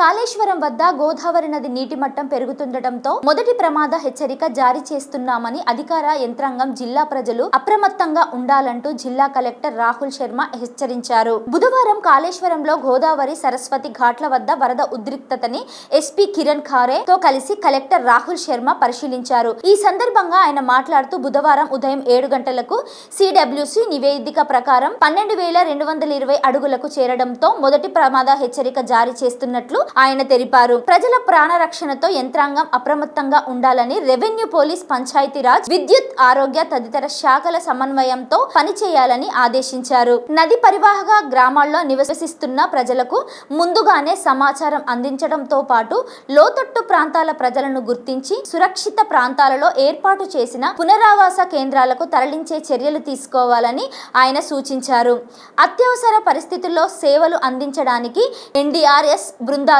కాళేశ్వరం వద్ద గోదావరి నది నీటి మట్టం పెరుగుతుండటంతో మొదటి ప్రమాద హెచ్చరిక జారీ చేస్తున్నామని అధికార యంత్రాంగం జిల్లా ప్రజలు అప్రమత్తంగా ఉండాలంటూ జిల్లా కలెక్టర్ రాహుల్ శర్మ హెచ్చరించారు. బుధవారం కాళేశ్వరంలో గోదావరి సరస్వతి ఘాట్ల వద్ద వరద ఉద్రిక్తతని ఎస్పీ కిరణ్ ఖారే తో కలిసి కలెక్టర్ రాహుల్ శర్మ పరిశీలించారు. ఈ సందర్భంగా ఆయన మాట్లాడుతూ బుధవారం ఉదయం ఏడు గంటలకు సిడబ్ల్యూసి నివేదిక ప్రకారం పన్నెండు వేల రెండు వందల ఇరవై అడుగులకు చేరడంతో మొదటి ప్రమాద హెచ్చరిక జారీ చేస్తున్నట్లు ఆయన తెలిపారు. ప్రజల ప్రాణ రక్షణతో యంత్రాంగం అప్రమత్తంగా ఉండాలని రెవెన్యూ పోలీస్ పంచాయతీరాజ్ విద్యుత్ ఆరోగ్య తదితర శాఖల సమన్వయంతో పనిచేయాలని ఆదేశించారు. నది పరివాహక గ్రామాల్లో నివసిస్తున్న ప్రజలకు ముందుగానే సమాచారం అందించడంతో పాటు లోతట్టు ప్రాంతాల ప్రజలను గుర్తించి సురక్షిత ప్రాంతాలలో ఏర్పాటు చేసిన పునరావాస కేంద్రాలకు తరలించే చర్యలు తీసుకోవాలని ఆయన సూచించారు. అత్యవసర పరిస్థితుల్లో సేవలు అందించడానికి ఎన్డీఆర్ఎస్ బృందాలు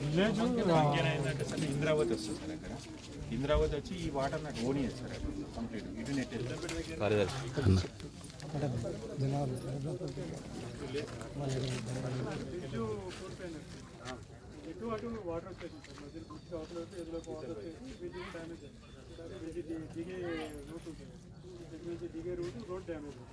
విలేజ్ ఏంటంటే సార్ ఇంద్రావతి వస్తుంది సార్ అక్కడ ఇంద్రావతి వచ్చి ఈ వాటర్ నాకు ఓని సార్ కంప్లీట్ ఇటు నెట్ ఇటు అటు వాటర్ వచ్చేసింది సార్ మధ్యలో బ్రిడ్జ్ అవతల వచ్చి ఎదురులోకి వాటర్ వచ్చేసి బ్రిడ్జ్ డ్యామేజ్ అయింది బ్రిడ్జ్ ది- దిగే రూట్ ఉంటుంది బ్రిడ్జ్ నుంచి దిగే రూట్ రోడ్ డ్యామేజ్ రోడ్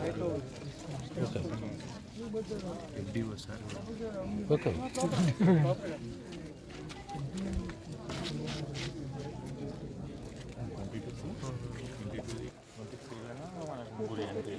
హైట్లో ఉంది ముగ్గురు ఎంపీ